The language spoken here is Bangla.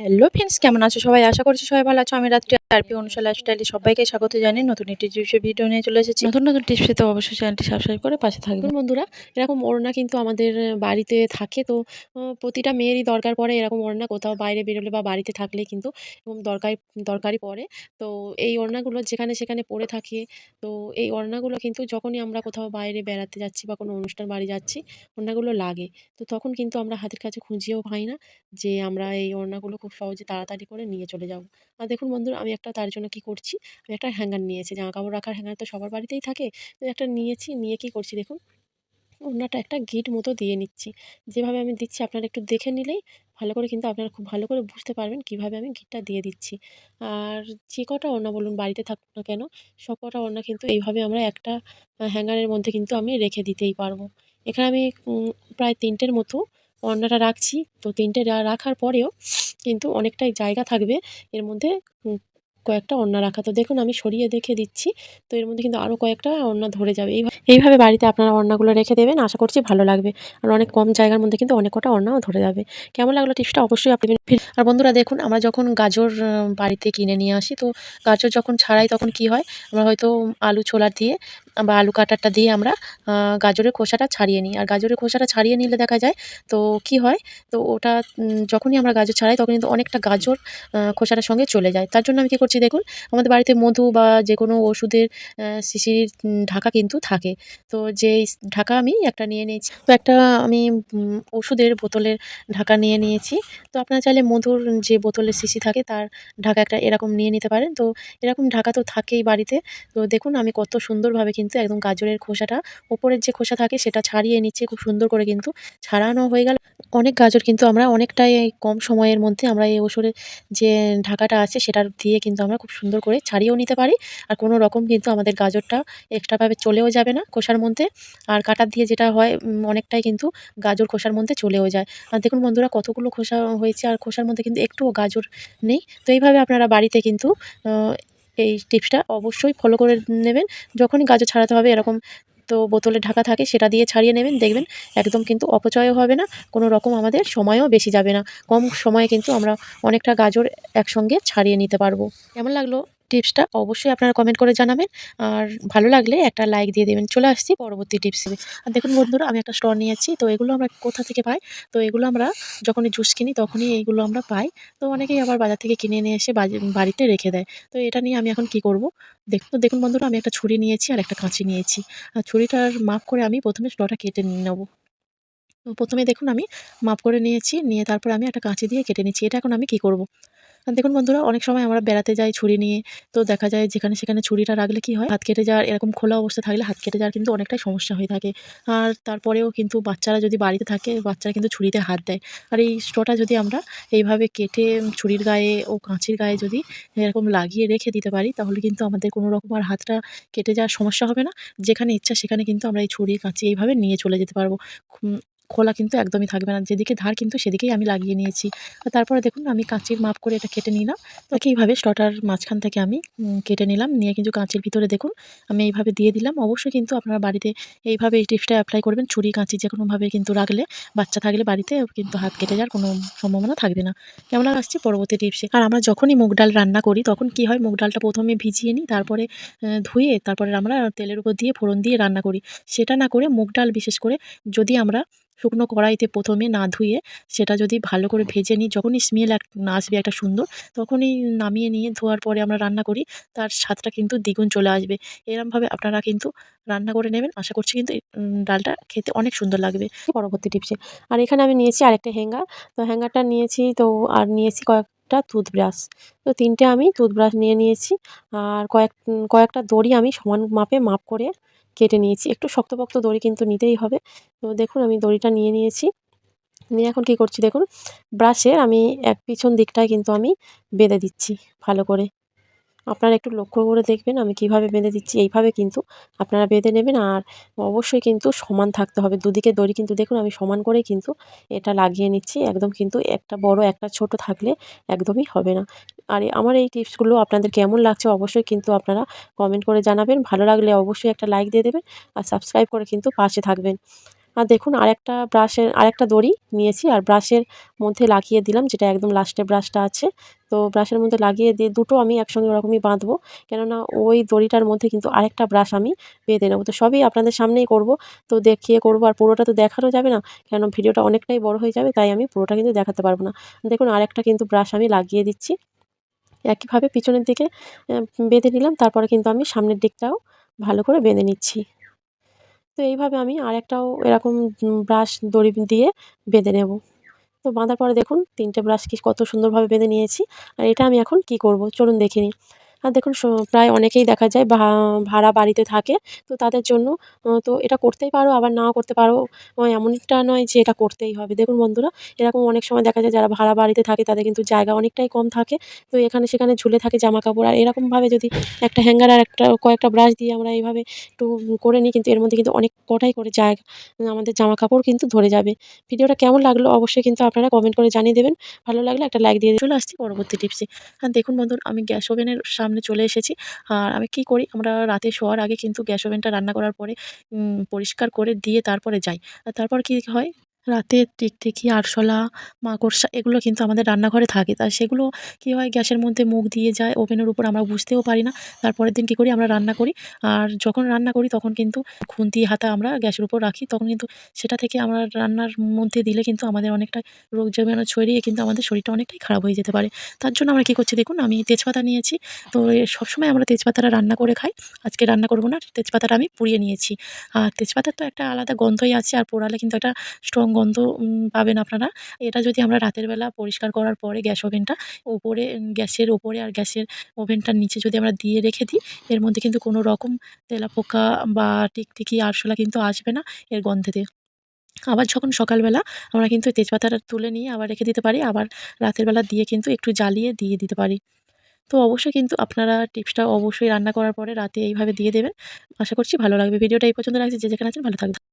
হ্যালো ফ্রেন্ডস কেমন আছো সবাই? আশা করছি সবাই ভালো আছো। আমি রাত্রি আরপি অনুষা লাইফস্টাইলে সবাইকে স্বাগত জানিয়ে নতুন একটি টিপসের ভিডিও নিয়ে চলে এসেছি। নতুন নতুন টিপস পেতে অবশ্যই চ্যানেলটি সাবস্ক্রাইব করে পাশে থাকবেন। বন্ধুরা এরকম ওড়না কিন্তু আমাদের বাড়িতে থাকে তো প্রতিটা মেয়েরই দরকার পড়ে এরকম ওড়না কোথাও বাইরে বেরোলে বা বাড়িতে থাকলে কিন্তু এরকম দরকারি দরকারি পড়ে। তো এই ওড়নাগুলো যেখানে সেখানে পড়ে থাকে। তো এই ওড়নাগুলো কিন্তু যখনই আমরা কোথাও বাইরে বেড়াতে যাচ্ছি বা কোনো অনুষ্ঠান বাড়ি যাচ্ছি ওড়নাগুলো লাগে। তো তখন কিন্তু আমরা হাতের কাছে খুঁজিয়েও পাই না যে আমরা এই ওড়নাগুলো খুব সহজে তাড়াতাড়ি করে নিয়ে চলে যাব আর দেখুন বন্ধুরা, আমি একটা তার জন্য কী করছি? আমি একটা হ্যাঙ্গার নিয়েছি। জামা কাপড় রাখার হ্যাঙ্গার তো সবার বাড়িতেই থাকে। একটা নিয়েছি, নিয়ে কী করছি দেখুন? ওড়নাটা একটা গিট মতো দিয়ে নিচ্ছি। যেভাবে আমি দিচ্ছি আপনারা একটু দেখে নিলেই ভালো করে কিন্তু আপনারা খুব ভালো করে বুঝতে পারবেন কীভাবে আমি গিটটা দিয়ে দিচ্ছি। আর যে কটা ওড়না বলুন, বাড়িতে থাকুক না কেন, সব কটা ওড়না কিন্তু এইভাবে আমরা একটা হ্যাঙ্গারের মধ্যে কিন্তু আমি রেখে দিতেই পারব। এখানে আমি প্রায় তিনটের মতো ওড়নাটা রাখছি। তো তিনটে রাখার পরেও কিন্তু অনেকটাই জায়গা থাকবে। এর মধ্যে কয়েকটা ওড়না রাখা। তো দেখুন আমি সরিয়ে দেখে দিচ্ছি। তো এর মধ্যে কিন্তু আরও কয়েকটা ওড়না ধরে যাবে। এইভাবে বাড়িতে আপনারা ওড়নাগুলো রেখে দেবেন। আশা করছি ভালো লাগবে। আর অনেক কম জায়গার মধ্যে কিন্তু অনেক কটা ওড়নাও ধরে যাবে। কেমন লাগল টিপসটা অবশ্যই আপনি আর বন্ধুরা দেখুন, আমরা যখন গাজর বাড়িতে কিনে নিয়ে আসি, তো গাজর যখন ছাড়াই তখন কি হয়? আমরা হয়তো আলু ছোলার দিয়ে বা আলু কাটারটা দিয়ে আমরা গাজরের খোসাটা ছাড়িয়ে নিই। আর গাজরের খোসাটা ছাড়িয়ে নিলে দেখা যায়, তো কি হয়, তো ওটা যখনই আমরা গাজর ছাড়াই, তখন কিন্তু অনেকটা গাজর খোসাটার সঙ্গে চলে যায়। তার জন্য আমি কী করছি দেখুন, আমাদের বাড়িতে মধু বা যে কোনো ওষুধের শিশির ঢাকা কিন্তু থাকে। তো যেই ঢাকা আমি একটা নিয়ে নিয়েছি। তো একটা আমি ওষুধের বোতলের ঢাকা নিয়ে নিয়েছি। তো আপনারা চাইলে মধুর যে বোতলের শিশি থাকে, তার ঢাকা একটা এরকম নিয়ে নিতে পারেন। তো এরকম ঢাকা তো থাকেই বাড়িতে। তো দেখুন আমি কত সুন্দরভাবে কিন্তু একদম গাজরের খোসাটা, ওপরের যে খোসা থাকে সেটা ছাড়িয়ে নিচ্ছে খুব সুন্দর করে কিন্তু ছাড়ানো হয়ে গেল। অনেক গাজর কিন্তু আমরা অনেকটাই কম সময়ের মধ্যে আমরা এই ওষুধের যে ঢাকাটা আছে সেটার দিয়ে কিন্তু আমরা খুব সুন্দর করে ছাড়িয়েও নিতে পারি। আর কোনো রকম কিন্তু আমাদের গাজরটা এক্সট্রাভাবে চলেও যাবে না খোসার মধ্যে। আর কাটার দিয়ে যেটা হয় অনেকটাই কিন্তু গাজর খোসার মধ্যে চলেও যায়। আর দেখুন বন্ধুরা কতগুলো খোসা হয়েছে, আর খোসার মধ্যে কিন্তু একটুও গাজর নেই। তো এইভাবে আপনারা বাড়িতে কিন্তু এই টিপসটা অবশ্যই ফলো করে নেবেন। যখনই গাজর ছাড়াতে হবে এরকম তো বোতলে ঢাকা থাকে সেটা দিয়ে ছাড়িয়ে নেবেন। দেখবেন একদম কিন্তু অপচয়ও হবে না, কোনো রকম আমাদের সময়ও বেশি যাবে না। কম সময়ে কিন্তু আমরা অনেকটা গাজর একসঙ্গে ছাড়িয়ে নিতে পারব। কেমন লাগল? টিপসটা অবশ্যই আপনারা কমেন্ট করে জানাবেন। আর ভালো লাগলে একটা লাইক দিয়ে দেবেন। চলে আসছি পরবর্তী টিপসে আর দেখুন বন্ধুরা, আমি একটা স্টল নিয়েছি। তো এগুলো আমরা কোথা থেকে পাই? তো এগুলো আমরা যখনই জুস কিনি, তখনই এইগুলো আমরা পাই। তো অনেকেই আবার বাজার থেকে কিনে নিয়ে এসে বাড়িতে রেখে দেয়। তো এটা নিয়ে আমি এখন কি করব? দেখুন দেখুন বন্ধুরা, আমি একটা ছুরি নিয়েছি আর একটা কাঁচি নিয়েছি। আর ছুরিটার মাপ করে আমি প্রথমে স্টলটা কেটে নেব। প্রথমে দেখুন আমি মাপ করে নিয়েছি। নিয়ে তারপর আমি একটা কাঁচি দিয়ে কেটে নিচ্ছি। এটা এখন আমি কী করব? দেখুন বন্ধুরা, অনেক সময় আমরা বেড়াতে যাই ছুরি নিয়ে, তো দেখা যায় যেখানে সেখানে ছুরিটা রাখলে কি হয়, হাত কেটে যাওয়ার এরকম খোলা অবস্থা থাকলে হাত কেটে যাওয়ার কিন্তু অনেকটাই সমস্যা হয়ে থাকে। আর তারপরেও কিন্তু বাচ্চারা যদি বাড়িতে থাকে, বাচ্চারা কিন্তু ছুরিতে হাত দেয়। আর এই স্ট্রটা যদি আমরা এইভাবে কেটে ছুরির গায়ে ও কাঁচির গায়ে যদি এরকম লাগিয়ে রেখে দিতে পারি, তাহলে কিন্তু আমাদের কোনো রকম আর হাতটা কেটে যাওয়ার সমস্যা হবে না। যেখানে ইচ্ছা সেখানে কিন্তু আমরা এই ছুরি, কাঁচি এইভাবে নিয়ে চলে যেতে পারব। খোলা কিন্তু একদমই থাকবে না। যেদিকে ধার কিন্তু সেদিকেই আমি লাগিয়ে নিয়েছি। তারপরে দেখুন, আমি কাঁচির মাপ করে এটা কেটে নিলাম। তাকে এইভাবে স্টটার মাঝখান থেকে আমি কেটে নিলাম। নিয়ে কিন্তু কাঁচির ভিতরে দেখুন, আমি এইভাবে দিয়ে দিলাম। অবশ্যই কিন্তু আপনারা বাড়িতে এইভাবে এই টিপসটা অ্যাপ্লাই করবেন। ছুরি, কাঁচি যে কোনোভাবে কিন্তু রাখলে, বাচ্চা থাকলে বাড়িতে কিন্তু হাত কেটে যাওয়ার কোনো সম্ভাবনা থাকবে না। কেমন আসছে পরবর্তী টিপসে? আর আমরা যখনই মুগ ডাল রান্না করি, তখন কি হয়? মুগ ডালটা প্রথমে ভিজিয়ে নিই, তারপরে ধুয়ে, তারপরে আমরা তেলের উপর দিয়ে ফোড়ন দিয়ে রান্না করি। সেটা না করে মুগ ডাল বিশেষ করে যদি আমরা শুকনো কড়াইতে প্রথমে না ধুয়ে সেটা যদি ভালো করে ভেজে নিই, যখনই স্মেল এক না আসবে একটা সুন্দর, তখনই নামিয়ে নিয়ে ধোয়ার পরে আমরা রান্না করি, তার স্বাদটা কিন্তু দ্বিগুণ চলে আসবে। এরমভাবে আপনারা কিন্তু রান্না করে নেবেন। আশা করছি কিন্তু ডালটা খেতে অনেক সুন্দর লাগবে। পরবর্তী টিপসে, আর এখানে আমি নিয়েছি আরেকটা হ্যাঙ্গার। তো হ্যাঙ্গারটা নিয়েছি তো, আর নিয়েছি কয়েকটা টুথব্রাশ তো তিনটে আমি টুথব্রাশ নিয়ে নিয়েছি, আর কয়েক কয়েকটা দড়ি আমি সমান মাপে মাপ করে কেটে নিয়েছি। একটু শক্ত শক্তপোক্ত দড়ি কিন্তু নিতেই হবে। তো দেখুন, আমি দড়িটা নিয়ে নিয়েছি। নিয়ে এখন কি করছি দেখুন, ব্রাশের আমি এক পিছন দিকটায় কিন্তু আমি বেঁধে দিচ্ছি ভালো করে। আপনারা একটু লক্ষ্য করে দেখবেন আমি কীভাবে বেঁধে দিচ্ছি, এইভাবে কিন্তু আপনারা বেঁধে নেবেন। আর অবশ্যই কিন্তু সমান থাকতে হবে। দুদিকে দড়ি কিন্তু দেখুন আমি সমান করেই কিন্তু এটা লাগিয়ে নিচ্ছি। একদম কিন্তু একটা বড়, একটা ছোট থাকলে একদমই হবে না। আর, আমার এই টিপসগুলো আপনাদের কেমন লাগছে অবশ্যই কিন্তু আপনারা কমেন্ট করে জানাবেন। ভালো লাগলে অবশ্যই একটা লাইক দিয়ে দেবেন আর সাবস্ক্রাইব করে কিন্তু পাশে থাকবেন। আর দেখুন আরেকটা ব্রাশের আরেকটা দড়ি নিয়েছি আর ব্রাশের মধ্যে লাগিয়ে দিলাম, যেটা একদম লাস্টে ব্রাশটা আছে। তো ব্রাশের মধ্যে লাগিয়ে দিয়ে দুটো আমি একসঙ্গে ওরকমই বাঁধবো। কেননা ওই দড়িটার মধ্যে কিন্তু আরেকটা ব্রাশ আমি বেঁধে নেব। তো সবই আপনাদের সামনেই করব। তো দেখিয়ে করব আর পুরোটা তো দেখানো যাবে না কেন ভিডিওটা অনেকটাই বড় হয়ে যাবে, তাই আমি পুরোটা কিন্তু দেখাতে পারব না। দেখুন আরেকটা কিন্তু ব্রাশ আমি লাগিয়ে দিচ্ছি। একইভাবে পিছনের দিকে বেঁধে নিলাম, তারপরে কিন্তু আমি সামনের দিকটাও ভালো করে বেঁধে নিচ্ছি। তো এইভাবে আমি আরেকটাও এরকম ব্রাশ দড়ি দিয়ে বেঁধে নেব। তো বাঁধার পরে দেখুন, তিনটে ব্রাশ কি কত সুন্দরভাবে বেঁধে নিয়েছি। আর এটা আমি এখন কি করব? চলুন দেখে নিই। আর দেখুন প্রায় অনেকেই দেখা যায় ভা, ভাড়া বাড়িতে থাকে। তো তাদের জন্য তো এটা করতেই পারো, আবার নাও করতে পারো। এমনটা নয় যে এটা করতেই হবে। দেখুন বন্ধুরা, এরকম অনেক সময় দেখা যায় যারা ভাড়া বাড়িতে থাকে, তাদের কিন্তু জায়গা অনেকটাই কম থাকে। তো এখানে সেখানে ঝুলে থাকে জামা কাপড় আর এরকমভাবে যদি একটা হ্যাঙ্গার আর একটা, কয়েকটা ব্রাশ দিয়ে আমরা এইভাবে একটু করে নিই, কিন্তু এর মধ্যে কিন্তু অনেক কটাই করে জায়গা, আমাদের জামা কাপড় কিন্তু ধরে যাবে। ভিডিওটা কেমন লাগল অবশ্যই কিন্তু আপনারা কমেন্ট করে জানিয়ে দেবেন। ভালো লাগলে একটা লাইক দিয়ে চলে আসছি পরবর্তী টিপসে। আর দেখুন বন্ধুরা, আমি গ্যাস ওভেনের সামনে চলে এসেছি। আর আমি কী করি, আমরা রাতে শোয়ার আগে কিন্তু গ্যাস ওভেনটা রান্না করার পরে পরিষ্কার করে দিয়ে তারপরে যাই। তারপর কী হয় রাতে টিকটিকি আরশোলা, মাকড়সা এগুলো কিন্তু আমাদের রান্নাঘরে থাকে। তা সেগুলো কী হয়, গ্যাসের মধ্যে মুখ দিয়ে যায়, ওভেনের উপর আমরা বুঝতেও পারি না। তারপরের দিন কী করি, আমরা রান্না করি। আর যখন রান্না করি, তখন কিন্তু খুন্তি হাতা আমরা গ্যাসের উপর রাখি। তখন কিন্তু সেটা থেকে আমরা রান্নার মধ্যে দিলে কিন্তু আমাদের অনেকটা রোগ জীবাণু ছড়িয়ে কিন্তু আমাদের শরীরটা অনেকটাই খারাপ হয়ে যেতে পারে। তার জন্য আমরা কী করছি দেখুন, আমি তেজপাতা নিয়েছি। তো সবসময় আমরা তেজপাতাটা রান্না করে খাই। আজকে রান্না করব না, তেজপাতাটা আমি পুড়িয়ে নিয়েছি। আর তেজপাতার তো একটা আলাদা গন্ধই আছে, আর পোড়ালে কিন্তু একটা স্ট্রং গন্ধ পাবেন আপনারা। এটা যদি আমরা রাতের বেলা পরিষ্কার করার পরে গ্যাস ওভেনটা উপরে গ্যাসের ওপরে আর গ্যাসের ওভেনটার নিচে যদি আমরা দিয়ে রেখে দিই, এর মধ্যে কিন্তু কোনো রকম তেলাপোকা বা টিকটিকি আরশোলা কিন্তু আসবে না এর গন্ধেতে। আবার যখন সকালবেলা আমরা কিন্তু তেজপাতাটা তুলে নিয়ে আবার রেখে দিতে পারি, আবার রাতের বেলা দিয়ে কিন্তু একটু জ্বালিয়ে দিয়ে দিতে পারি। তো অবশ্যই কিন্তু আপনারা টিপসটা অবশ্যই রান্না করার পরে রাতে এইভাবে দিয়ে দেবেন। আশা করছি ভালো লাগবে। ভিডিওটা এই পর্যন্ত রাখছি। যে যেখানে আছেন ভালো থাকবেন।